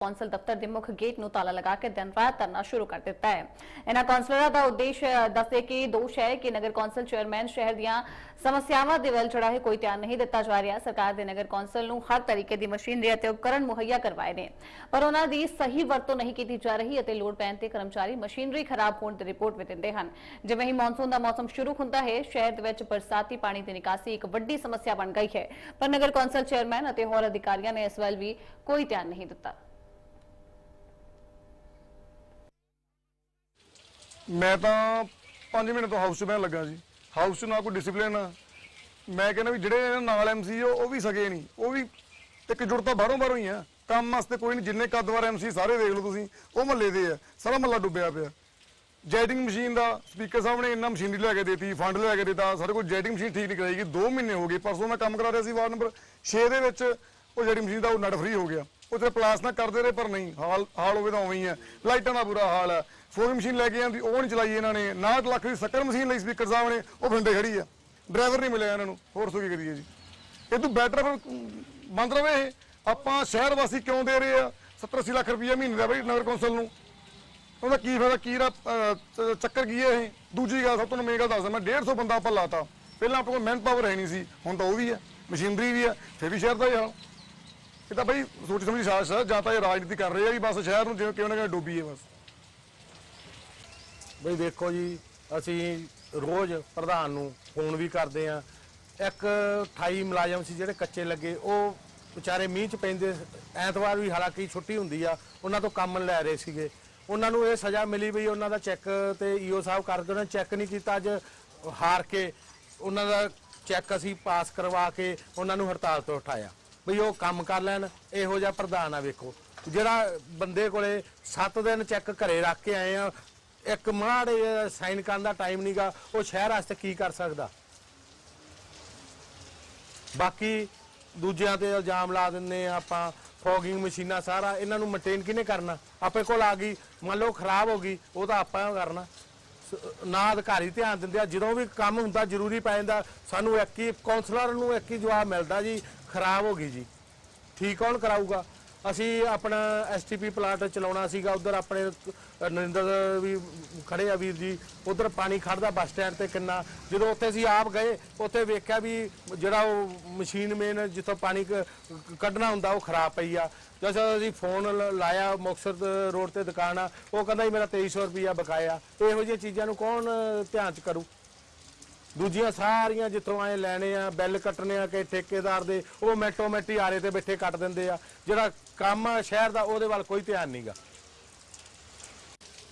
Council ਦਫ਼ਤਰ ਦੇ ਮੁੱਖ ਗੇਟ ਨੂੰ ਤਾਲਾ ਲਗਾ ਕੇ ਦਿਨ ਰਾਤ ਧਰਨਾ ਸ਼ੁਰੂ ਕਰ ਦਿੱਤਾ ਹੈ। ਇਹਨਾਂ ਕੌਂਸਲਰਾਂ ਦਾ ਉਦੇਸ਼ ਦੱਸਦੇ ਕਿ ਦੋਸ਼ ਹੈ ਕਿ ਨਗਰ ਕੌਂਸਲ ਚੇਅਰਮੈਨ ਸ਼ਹਿਰ ਦੀਆਂ ਸਮੱਸਿਆਵਾਂ ਦੇ ਵੱਲ ਜਿਹੜਾ ਕੋਈ ਧਿਆਨ ਨਹੀਂ ਦਿੱਤਾ ਜਾ ਰਿਹਾ। ਸਰਕਾਰ ਦੇ ਨਗਰ ਕੌਂਸਲ ਨੂੰ ਹਰ ਤਰੀਕੇ ਦੀ ਮਸ਼ੀਨਰੀ ਅਤੇ ਉਪਕਰਨ ਮੁਹੱਈਆ ਕਰਵਾਏ ਨੇ, ਪਰ ਉਹਨਾਂ ਦੀ ਸਹੀ ਵਰਤੋਂ ਨਹੀਂ ਕੀਤੀ ਜਾ ਰਹੀ ਅਤੇ ਲੋੜ ਪੈਣ ਤੇ ਕਰਮਚਾਰੀ ਮਸ਼ੀਨਰੀ ਖਰਾਬ ਹੋਣ ਦੀ ਰਿਪੋਰਟ ਵੀ ਦਿੰਦੇ ਹਨ। ਜਿਵੇਂ ਹੀ ਮੌਨਸੂਨ ਦਾ ਮੌਸਮ ਸ਼ੁਰੂ ਹੁੰਦਾ ਹੈ, ਸ਼ਹਿਰ ਦੇ ਵਿੱਚ ਬਰਸਾਤੀ ਪਾਣੀ ਦੀ ਨਿਕਾਸੀ ਇੱਕ ਵੱਡੀ ਸਮੱਸਿਆ ਬਣ ਗਈ ਹੈ, ਪਰ ਨਗਰ ਕੌਂਸਲ ਚੇਅਰਮੈਨ ਅਤੇ ਹੋਰ ਅਧਿਕਾਰੀਆਂ ਨੇ ਇਸ ਵੱਲ ਵੀ ਕੋਈ ਧਿਆਨ ਨਹੀਂ ਦਿੱਤਾ। ਮੈਂ ਤਾਂ 5 ਮਹੀਨੇ ਤੋਂ ਹਾਊਸ 'ਚ ਬਹਿਣ ਲੱਗਾ ਜੀ। ਹਾਊਸ 'ਚ ਨਾ ਕੋਈ ਡਿਸਪਲਿਨ ਆ। ਮੈਂ ਕਹਿੰਦਾ ਵੀ ਜਿਹੜੇ ਇਹਨਾਂ ਨਾਲ ਐਮਸੀ ਉਹ ਵੀ ਸਕੇ ਨਹੀਂ ਉਹ ਵੀ ਇੱਕ ਜੁੜਤਾ ਬਾਹਰੋਂ ਬਾਹਰੋਂ ਹੀ ਆ। ਕੰਮ ਵਾਸਤੇ ਕੋਈ ਨਹੀਂ ਜਿੰਨੇ ਕੱਦਵਾਰ ਐਮਸੀ ਸਾਰੇ ਦੇਖ ਲਓ ਤੁਸੀਂ, ਉਹ ਮਹੱਲੇ ਦੇ ਆ। ਸਾਰਾ ਮਹੱਲਾ ਡੁੱਬਿਆ ਪਿਆ। ਜੈਟਿੰਗ ਮਸ਼ੀਨ ਦਾ ਸਪੀਕਰ ਸਾਹਿਬ ਨੇ ਇੰਨਾ ਮਸ਼ੀਨਰੀ ਲੈ ਕੇ ਦਿੱਤੀ ਫੰਡ ਲੈ ਕੇ ਦਿੱਤਾ, ਸਾਡੇ ਕੋਲ ਜੈਟਿੰਗ ਮਸ਼ੀਨ ਠੀਕ ਨਹੀਂ ਕਰਾਈ ਗਈ 2 ਮਹੀਨੇ ਹੋ ਗਏ, ਪਰਸੋਂ ਮੈਂ ਕੰਮ ਕਰਾ ਰਿਹਾ ਸੀ ਵਾਰਡ ਨੰਬਰ 6 ਦੇ ਵਿੱਚ, ਉਹ ਜੈਟਿੰਗ ਮਸ਼ੀਨ ਦਾ ਉਹ ਨਟ ਫ੍ਰੀ ਹੋ ਗਿਆ। ਉਹ ਤੇ ਪਲਾਸ ਨਾ ਕਰਦੇ ਰਹੇ, ਪਰ ਨਹੀਂ, ਹਾਲ ਹਾਲ ਹੋਵੇ ਤਾਂ ਉਵੇਂ ਹੀ ਹੈ ਲਾਈਟਾਂ ਦਾ ਬੁਰਾ ਹਾਲ ਹੈ ਫੋਨ ਮਸ਼ੀਨ ਲੈ ਕੇ ਆਂਦੀ, ਉਹ ਨਹੀਂ ਚਲਾਈ ਇਹਨਾਂ ਨੇ। 69 ਲੱਖ ਦੀ ਸ਼ੱਕਰ ਮਸ਼ੀਨ ਲਈ ਸਪੀਕਰ ਸਾਹਿਬ ਨੇ, ਉਹ ਫਿੰਡੇ ਖੜੀ ਆ। ਡਰਾਈਵਰ ਨਹੀਂ ਮਿਲਿਆ ਇਹਨਾਂ ਨੂੰ। ਹੋਰ ਸੋ ਕੀ ਕਰੀਏ ਜੀ। ਇਹ ਤੋਂ ਬੈਟਰ ਫਿਰ ਬੰਦ ਰਵੇ ਇਹ, ਆਪਾਂ ਸ਼ਹਿਰ ਵਾਸੀ ਕਿਉਂ ਦੇ ਰਹੇ ਆ? 70 80 ਲੱਖ ਰੁਪਏ ਮਹੀਨੇ ਦਾ ਬਈ ਨਗਰ ਕੌਂਸਲ ਨੂੰ। ਉਹਦਾ ਕੀ ਫਾਇਦਾ, ਕੀ ਰਾ ਚੱਕਰ ਕੀ ਹੈ ਇਹ? ਦੂਜੀ ਗੱਲ, ਸਭ ਤੋਂ ਮੇਨ ਗੱਲ ਦੱਸਦਾ ਮੈਂ 150 ਬੰਦਾ ਆਪਾਂ ਲਾਤਾ। ਪਹਿਲਾਂ ਆਪਣੇ ਕੋਲ ਮੈਨ ਪਾਵਰ ਹੈ ਨਹੀਂ ਸੀ। ਹੁਣ ਤਾਂ ਉਹ ਵੀ ਹੈ ਮਸ਼ੀਨਰੀ ਵੀ ਹੈ ਫਿਰ ਵੀ ਸ਼ਹਿਰ ਦਾ ਹੀ ਹਾਲ ਇਹ ਤਾਂ ਬਈ ਸੋਚ ਸਮਝੀ ਸਾਜ਼ ਹੈ ਜਾਂ ਤਾਂ ਇਹ ਰਾਜਨੀਤੀ ਕਰ ਰਹੇ ਆ ਵੀ ਬਸ ਸ਼ਹਿਰ ਨੂੰ ਜਿਵੇਂ ਕਿਵੇਂ ਨਾ ਕਿਵੇਂ ਡੋਬੀਏ ਬਸ। ਬਈ ਦੇਖੋ ਜੀ, ਅਸੀਂ ਰੋਜ਼ ਪ੍ਰਧਾਨ ਨੂੰ ਫੋਨ ਵੀ ਕਰਦੇ ਆ ਇੱਕ 28 ਮੁਲਾਜ਼ਮ ਸੀ ਜਿਹੜੇ ਕੱਚੇ ਲੱਗੇ, ਉਹ ਵਿਚਾਰੇ ਮੀਂਹ ਚ ਪੈਂਦੇ, ਐਤਵਾਰ ਵੀ ਹਾਲਾਂਕਿ ਛੁੱਟੀ ਹੁੰਦੀ ਆ, ਉਹਨਾਂ ਤੋਂ ਕੰਮ ਲੈ ਰਹੇ ਸੀਗੇ। ਉਹਨਾਂ ਨੂੰ ਇਹ ਸਜ਼ਾ ਮਿਲੀ ਵੀ ਉਹਨਾਂ ਦਾ ਚੈੱਕ ਤੇ ਈਓ ਸਾਹਿਬ ਕਰਕੇ ਉਹਨਾਂ ਚੈੱਕ ਨਹੀਂ ਕੀਤਾ, ਅੱਜ ਹਾਰ ਕੇ ਉਹਨਾਂ ਦਾ ਚੈੱਕ ਅਸੀਂ ਪਾਸ ਕਰਵਾ ਕੇ ਉਹਨਾਂ ਨੂੰ ਹੜਤਾਲ ਤੋਂ ਉਠਾਇਆ। ਵੀ ਉਹ ਕੰਮ ਕਰ ਲੈਣ, ਇਹੋ ਜਿਹਾ ਪ੍ਰਧਾਨ ਆ ਵੇਖੋ। ਜਿਹੜਾ ਬੰਦੇ ਕੋਲੇ 7 ਦਿਨ ਚੈੱਕ ਘਰੇ ਰੱਖ ਕੇ ਆਏ ਆ ਇੱਕ ਮਾੜੇ ਸਾਈਨ ਕਰਨ ਦਾ ਟਾਈਮ ਨਹੀਂਗਾ ਉਹ ਸ਼ਹਿਰ ਵਾਸਤੇ ਕੀ ਕਰ ਸਕਦਾ? ਬਾਕੀ ਦੂਜਿਆਂ ਤੇ ਇਲਜ਼ਾਮ ਲਾ ਦਿੰਨੇ ਆ ਆਪਾਂ ਫੋਗਿੰਗ ਮਸ਼ੀਨਾਂ ਸਾਰਾ, ਇਹਨਾਂ ਨੂੰ ਮੇਨਟੇਨ ਕਿਹਨੇ ਕਰਨਾ? ਆਪਣੇ ਕੋਲ ਆ ਗਈ, ਮੰਨ ਲਓ ਖਰਾਬ ਹੋ ਗਈ, ਉਹ ਤਾਂ ਆਪਾਂ ਕਰਨਾ? ਸ- ਨਾ ਅਧਿਕਾਰੀ ਧਿਆਨ ਦਿੰਦੇ ਆ, ਜਦੋਂ ਵੀ ਕੰਮ ਹੁੰਦਾ ਜ਼ਰੂਰੀ ਪੈ ਜਾਂਦਾ, ਸਾਨੂੰ ਇੱਕ ਹੀ ਕਾਉਂਸਲਰ ਨੂੰ ਇੱਕ ਹੀ ਜਵਾਬ ਮਿਲਦਾ ਜੀ, ਖਰਾਬ ਹੋ ਗਈ ਜੀ। ਠੀਕ ਕੌਣ ਕਰਾਊਗਾ? ਅਸੀਂ ਆਪਣਾ ਐਸਟੀਪੀ ਪਲਾਂਟ ਚਲਾਉਣਾ ਸੀਗਾ, ਉਧਰ ਆਪਣੇ ਨਰਿੰਦਰ ਵੀ ਖੜੇ ਆ ਵੀਰ ਜੀ, ਉਧਰ ਪਾਣੀ ਖੜਦਾ ਬੱਸ ਸਟੈਂਡ ਤੇ ਕਿੰਨਾ। ਜਦੋਂ ਉੱਥੇ ਅਸੀਂ ਆਪ ਗਏ, ਉੱਥੇ ਵੇਖਿਆ ਵੀ ਜਿਹੜਾ ਉਹ ਮਸ਼ੀਨ ਮੇਨ ਜਿੱਥੋਂ ਪਾਣੀ ਕ- ਕੱਢਣਾ ਹੁੰਦਾ, ਉਹ ਖਰਾਬ ਪਈ ਆ। ਜਦੋਂ ਅਸੀਂ ਫੋਨ ਲਾਇਆ, ਮੁਕਤਸਰ ਰੋਡ ਤੇ ਦੁਕਾਨ ਆ, ਉਹ ਕਹਿੰਦਾ ਜੀ ਮੇਰਾ 2300 ਰੁਪਿਆ ਬਕਾਇਆ। ਇਹੋ ਜਿਹੀਆਂ ਚੀਜ਼ਾਂ ਨੂੰ ਕੌਣ ਧਿਆਨ ਚ ਕਰੂ? ਦੂਜੀਆਂ ਸਾਰੀਆਂ ਜਿੱਥੋਂ ਆਏ ਲੈਣੇ ਆ, ਬਿੱਲ ਕੱਟਣੇ ਆ ਕਿ ਠੇਕੇਦਾਰ ਦੇ, ਉਹ ਮੈਟੋਮੈਟੀ ਆਰੇ ਤੇ ਬੈਠੇ ਕੱਟ ਦਿੰਦੇ ਆ। ਜਿਹੜਾ ਕੰਮ ਆ ਸ਼ਹਿਰ ਦਾ, ਉਹਦੇ ਵੱਲ ਕੋਈ ਧਿਆਨ ਨਹੀਂਗਾ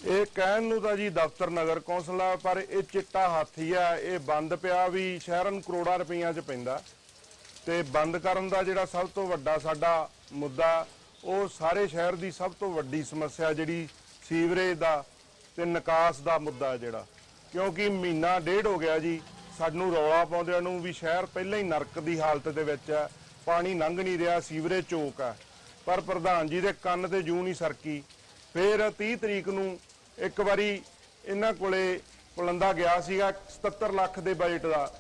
ਇਹ ਕਹਿਣ ਨੂੰ ਤਾਂ ਜੀ ਦਫ਼ਤਰ ਨਗਰ ਕੌਂਸਲ ਆ, ਪਰ ਇਹ ਚਿੱਟਾ ਹਾਥੀ ਆ, ਇਹ ਬੰਦ ਪਿਆ ਵੀ ਸ਼ਹਿਰਾਂ ਨੂੰ ਕਰੋੜਾਂ ਰੁਪਈਆਂ 'ਚ ਪੈਂਦਾ। ਤੇ ਬੰਦ ਕਰਨ ਦਾ ਜਿਹੜਾ ਸਭ ਤੋਂ ਵੱਡਾ ਸਾਡਾ ਮੁੱਦਾ, ਉਹ ਸਾਰੇ ਸ਼ਹਿਰ ਦੀ ਸਭ ਤੋਂ ਵੱਡੀ ਸਮੱਸਿਆ ਜਿਹੜੀ ਸੀਵਰੇਜ ਦਾ ਤੇ ਨਿਕਾਸ ਦਾ ਮੁੱਦਾ ਜਿਹੜਾ। ਕਿਉਂਕਿ ਮਹੀਨਾ ਡੇਢ ਹੋ ਗਿਆ ਜੀ, ਸਾਨੂੰ ਰੌਲਾ ਪਾਉਂਦਿਆਂ ਨੂੰ ਵੀ ਸ਼ਹਿਰ ਪਹਿਲਾਂ ਹੀ ਨਰਕ ਦੀ ਹਾਲਤ ਦੇ ਵਿੱਚ ਹੈ, ਪਾਣੀ ਲੰਘ ਨਹੀਂ ਰਿਹਾ, ਸੀਵਰੇਜ ਚੋਕ ਹੈ। ਪਰ ਪ੍ਰਧਾਨ ਜੀ ਦੇ ਕੰਨ ਤੇ ਜੂ ਨਹੀਂ ਸਰਕੀ। ਫਿਰ 30 ਤਰੀਕ ਨੂੰ ਇੱਕ ਵਾਰੀ ਇਹਨਾਂ ਕੋਲੇ ਪੁਲੰਦਾ ਗਿਆ ਸੀਗਾ 77 ਲੱਖ ਦੇ ਬਜਟ ਦਾ।